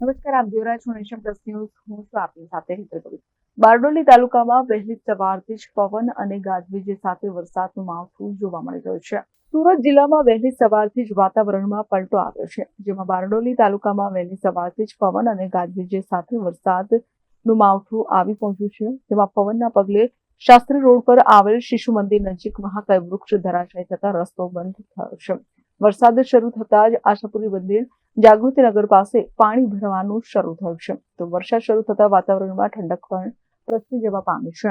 નમસ્કાર, આપ જોઈ રહ્યા છો નેશન પ્લસ ન્યૂઝ. હું છું આપની સાથે હિતલ બારડોલી તાલુકામાં વહેલી સવારથી જ પવન અને ગાજવીજ સાથે વરસાદનું માવઠું જોવા મળી રહ્યું છે. સુરત જિલ્લામાં વહેલી સવારથી જ વાતાવરણમાં પલટો આવ્યો છે. જેમાં બારડોલી તાલુકામાં વહેલી સવારથી જ પવન અને ગાજવીજ સાથે વરસાદનું માવઠું આવી પહોંચ્યું છે. જેમાં પવનના પગલે શાસ્ત્રી રોડ પર આવેલ શિશુ મંદિર નજીક મહાકાય વૃક્ષ ધરાશાય થતા રસ્તો બંધ થયો છે. વરસાદ શરૂ થતા જ આશાપુરી મંદિર જાગૃતિનગર પાસે પાણી ભરવાનું શરૂ થયું છે. તો વરસાદ શરૂ થતા વાતાવરણમાં ઠંડક પણ પ્રસરી જવા પામી છે.